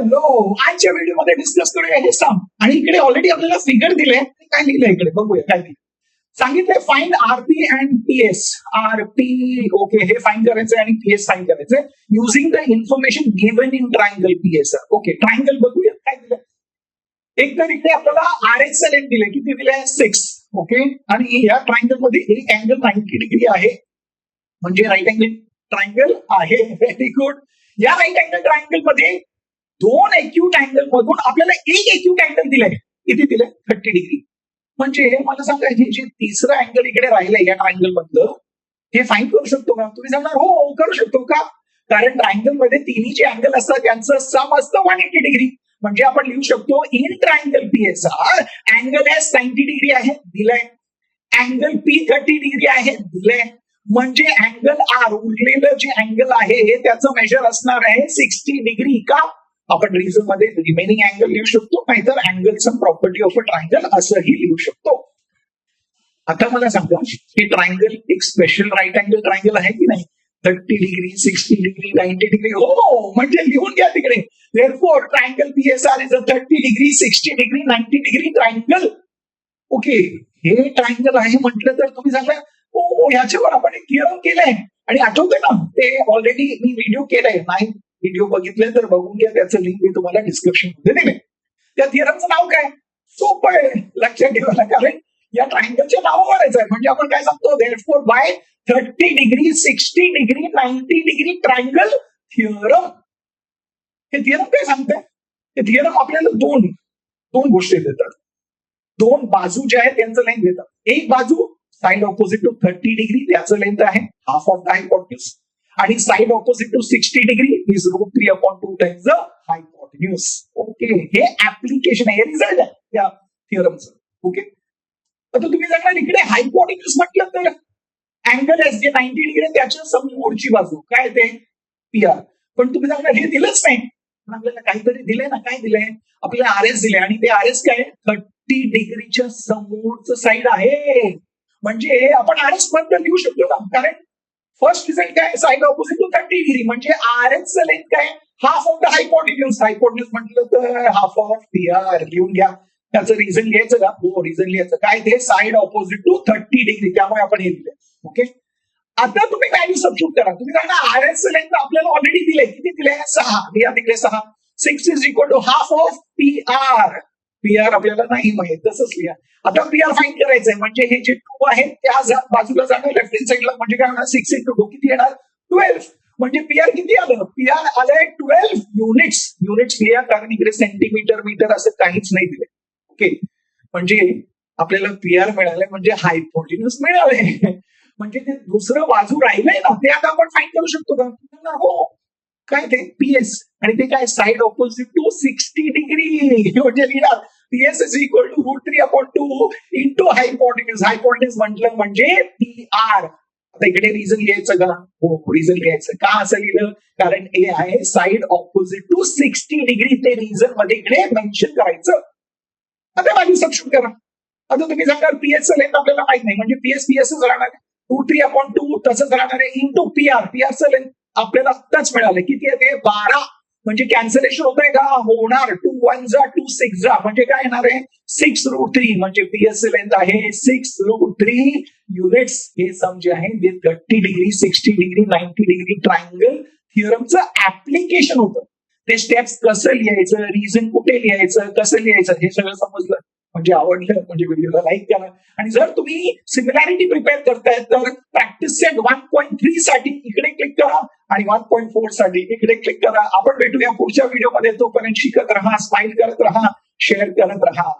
Hello आजच्या व्हिडिओमध्ये discuss करूया हे सम आणि इकडे ऑलरेडी आपल्याला फिगर दिले काय लिहिलंय इकडे? बघूया काय लिहिलं सांगितलंय fine R P and P S R P okay हे फाईन करायचंय आणि पीएस फाईन करायचंय. Using the information given in triangle P S okay triangle बघूया. काय दिलं एक तर इकडे आपल्याला आर एक्स एल एन दिले किती दिले सिक्स ओके आणि या ट्रायंगलमध्ये एक अँगल नाईन्टी डिग्री आहे. म्हणजे राईट अँगल ट्रायंगल आहे. व्हेरी गुड या राईट अँगल ट्रायंगलमध्ये दोन एक्यूट अँगल मधून आपल्याला एक एक्यूट अँगल दिलाय. किती दिलंय? थर्टी डिग्री म्हणजे मला सांगा हे जे तिसरं अँगल इकडे राहिलंय या ट्रायंगल मधलं हे फाईन करू शकतो का? तुम्ही सांगणार हो हो, करू शकतो का? कारण ट्रायंगलमध्ये तिन्ही जे अँगल असतात त्यांचं सम असतं वन एटी डिग्री म्हणजे आपण लिहू शकतो in triangle P S R angle S ninety degree आहे दिलंय. अँगल पी थर्टी डिग्री आहे दिलंय. म्हणजे अँगल आर उरलेलं जे अँगल आहे त्याचं मेजर असणार आहे सिक्स्टी डिग्री का? आपण रिझनमध्ये रिमेनिंग अँगल लिहू शकतो नाहीतर angle sum property of a triangle असंही लिहू शकतो. आता मला सांगा की ट्रायंगल एक स्पेशल राईट अँगल ट्रायंगल आहे की नाही? Thirty degree sixty degree ninety degree हो म्हणजे लिहून घ्या तिकडे. Therefore triangle P S R is a thirty degree sixty degree ninety degree triangle okay हे ट्रायंगल आहे म्हटलं तर तुम्ही सांगा ओ ह्याच्यावर आपण एक थिअरम केलंय. आणि आठवतोय ना ते ऑलरेडी मी व्हिडिओ केलाय. नाईन व्हिडिओ बघितले तर बघून घ्या त्याचं लिंक मी तुम्हाला डिस्क्रिप्शनमध्ये दिले त्या थिअरमचं नाव काय? सोपं आहे. लक्षात ठेवायला कारण या ट्रायंगलच्या नावावर आहे. म्हणजे आपण काय सांगतो? Four by thirty degree sixty degree ninety degree triangle theorem हे थिअरम काय सांगते हे थिअरम आपल्याला दोन दोन गोष्टी देतात. दोन बाजू ज्या आहेत त्यांचं लेंथ देतात. एक बाजू side opposite to thirty degree त्याचं लेंथ आहे हाफ ऑफ द हायपॉटन्यूस आणि side opposite to sixty degree is root three upon two times the news okay हे ऍप्लिकेशन आहे रिझल्ट आहे. त्या थिअरमचं ओके आता तुम्ही सांगणार इकडे हायपॉटन्यूस म्हटलं तर अँगल एस जे नाईन्टी डिग्री त्याच्या समोरची बाजू. काय ते? पी आर पण तुम्ही सांगणार हे दिलंच नाही पण आपल्याला काहीतरी दिलंय ना काय दिलंय? आपल्याला आर एस दिलंय. आणि ते आर एस काय थर्टी डिग्रीच्या समोरचं साईड आहे. म्हणजे आपण आर एस पर्यंत लिहू शकतो ना कारण फर्स्ट रिझल्ट काय side opposite to thirty degree म्हणजे आर एस लेंथ काय half of the hypotenuse hypotenuse म्हटलं तर हाफ ऑफ पी आर लिहून घ्या. त्याचं रिझन घ्यायचं का? हो रिझन लिहायचं. काय ते? Side opposite to thirty degree त्यामुळे आपण हे दिले ओके आता तुम्ही व्हॅल्यू सबस्टिट्यूट करा. तुम्ही सांगा आर एस लेंथ आपल्याला ऑलरेडी दिले किती दिले सहा. या तिकडे सहा. Six is equal to half of P R P R आपल्याला नाही माहीत तसंच लिहा. आता पी आर फाईन करायचंय म्हणजे हे जे टू आहेत त्या बाजूला जाणार लेफ्ट हँड साईडला म्हणजे काय होणार? सिक्स इंटू टू किती येणार? ट्वेल्व म्हणजे पी आर किती आलं? पी आर आलंय ट्वेल्व युनिट्स युनिट्स लिहा कारण इकडे सेंटीमीटर मीटर असं काहीच नाही दिले ओके म्हणजे आपल्याला पी आर मिळालंय म्हणजे हायपोटिनस मिळाले म्हणजे ते दुसरं बाजू राहिलंय ना ते आता आपण फाईन करू शकतो का? हो. काय ते? पीएस आणि ते काय? Side opposite to sixty degree म्हणजे लिहिणार. P S is equal to root three upon two into hypotenuse hypotenuse म्हटलं म्हणजे पी आर आता इकडे रिझन घ्यायचं का? हो रिझन घ्यायचं. का असं लिहिलं? कारण ए आहे side opposite to sixty degree ते रिझनमध्ये इकडे मेन्शन करायचं. आता माझी सबस्टिट्यूट करा. आता तुम्ही सांगा पीएस लेंथ आपल्याला माहीत नाही. म्हणजे पीएस पीएस राहणार आहे. टू थ्री अपॉन टू तसंच राहणार आहे in two P R P आरचं length आपल्याला आत्ताच मिळालं. किती आहे ते? बारा. म्हणजे कॅन्सलेशन होत आहे का? होणार. टू वन जा टू सिक्स जा. म्हणजे काय येणार आहे? सिक्स रूट थ्री म्हणजे पीएस आहे. सिक्स रूट थ्री युनिट्स हे सम जे आहे ते thirty degree sixty degree ninety degree triangle थिअरमचं application होतं. ते स्टेप्स कसं लिहायचं? रिझन कुठे लिहायचं? कसं लिहायचं? हे सगळं समजलं. म्हणजे आवडलं म्हणजे व्हिडिओला लाईक करा आणि जर तुम्ही सिमिलॅरिटी प्रिपेअर करताय तर practice set one point three साठी इकडे क्लिक करा आणि वन पॉईंट फोरसाठी इकडे क्लिक करा. आपण भेटूया पुढच्या व्हिडिओमध्ये तोपर्यंत शिकत राहा स्माइल करत राहा शेअर करत राहा.